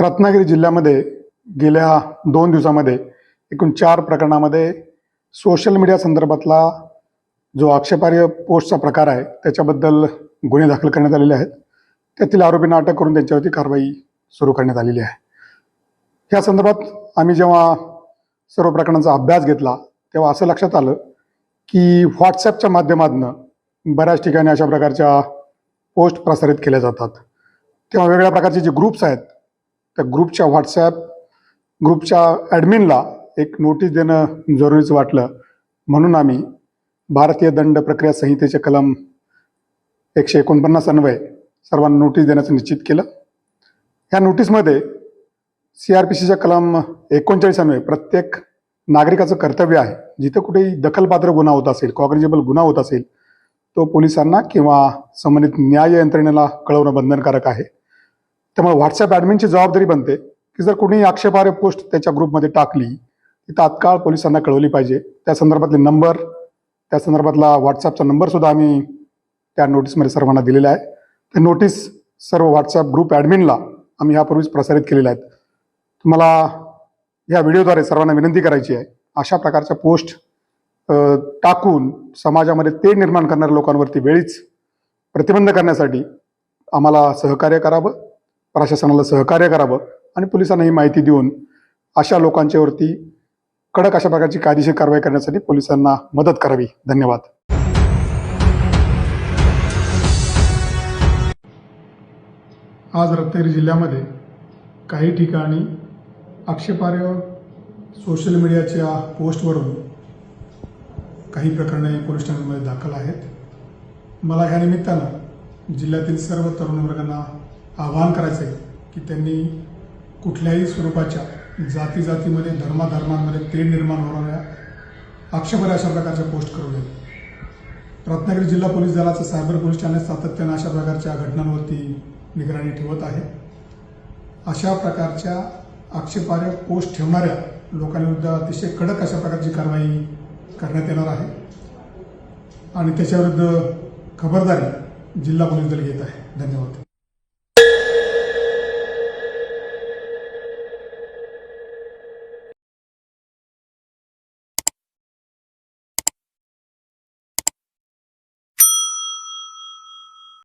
रत्नागिरी जिल्ह्यामध्ये गेल्या दोन दिवसामध्ये एकूण चार प्रकरणामध्ये सोशल मीडिया संदर्भातला जो आक्षेपार्ह पोस्टचा प्रकार आहे त्याच्याबद्दल गुन्हे दाखल करण्यात आलेले आहेत. त्यातील आरोपींना अटक करून त्यांच्यावरती कारवाई सुरू करण्यात आलेली आहे. या संदर्भात आम्ही जेव्हा सर्व प्रकरणांचा अभ्यास घेतला तेव्हा असं लक्षात आलं की व्हॉट्सॲपच्या माध्यमातून बऱ्याच ठिकाणी अशा प्रकारच्या पोस्ट प्रसारित केल्या जातात. तेव्हा वेगवेगळ्या प्रकारचे जे ग्रुप्स आहेत त्या ग्रुपच्या व्हॉट्सॲप ग्रुपच्या ॲडमिनला एक नोटीस देणं जरुरीचं वाटलं. म्हणून आम्ही भारतीय दंड प्रक्रिया संहितेचे कलम एकशे एकोणपन्नास अन्वय सर्वांना नोटीस देण्याचं निश्चित केलं. ह्या नोटीसमध्ये सी आर पी सीच्या कलम एकोणचाळीस अन्वय प्रत्येक नागरिकाचं कर्तव्य आहे. जिथं कुठेही दखलपात्र गुन्हा होत असेल कॉग्रेजेबल गुन्हा होत असेल तो पोलिसांना किंवा संबंधित न्याय यंत्रणेला कळवणं बंधनकारक आहे. त्यामुळे व्हॉट्सअप ॲडमिनची जबाबदारी बनते की जर कोणी आक्षेपार्ह पोस्ट त्याच्या ग्रुपमध्ये टाकली ती तात्काळ पोलिसांना कळवली पाहिजे. त्या संदर्भातले नंबर त्या संदर्भातला व्हॉट्सअपचा नंबरसुद्धा आम्ही त्या नोटीसमध्ये सर्वांना दिलेला आहे. ते नोटीस सर्व व्हॉट्सअप ग्रुप ॲडमिनला आम्ही यापूर्वीच प्रसारित केलेल्या आहेत. तुम्हाला या व्हिडिओद्वारे सर्वांना विनंती करायची आहे अशा प्रकारच्या पोस्ट टाकून समाजामध्ये ते निर्माण करणाऱ्या लोकांवरती वेळीच प्रतिबंध करण्यासाठी आम्हाला सहकार्य करावं. प्रशासनाला सहकार्य करावं आणि पोलिसांना ही माहिती देऊन अशा लोकांच्यावरती कडक अशा प्रकारची कायदेशीर कारवाई करण्यासाठी पोलिसांना मदत करावी. धन्यवाद. आज रत्नागिरी जिल्ह्यामध्ये काही ठिकाणी आक्षेपार्ह सोशल मीडियाच्या पोस्टवरून काही प्रकरणे पोलीस स्टेशनमध्ये दाखल आहेत. मला ह्या निमित्तानं जिल्ह्यातील सर्व तरुण वर्गांना आवाहन करायचं आहे की त्यांनी कुठल्याही स्वरूपाच्या जाती जातीमध्ये धर्माधर्मांमध्ये तेढ निर्माण होणाऱ्या आक्षेपार्ह अशा प्रकारच्या पोस्ट करू नये. रत्नागिरी जिल्हा पोलीस दलाचं सायबर पोलीस ठाणे सातत्यानं अशा प्रकारच्या घटनांवरती निगराणी ठेवत आहे. अशा प्रकारच्या आक्षेपार्ह पोस्ट ठेवणाऱ्या लोकांविरुद्ध अतिशय कडक अशा प्रकारची कारवाई करण्यात येणार आहे. आणि त्याच्याविरुद्ध खबरदारी जिल्हा पोलीस दल घेत आहे. धन्यवाद.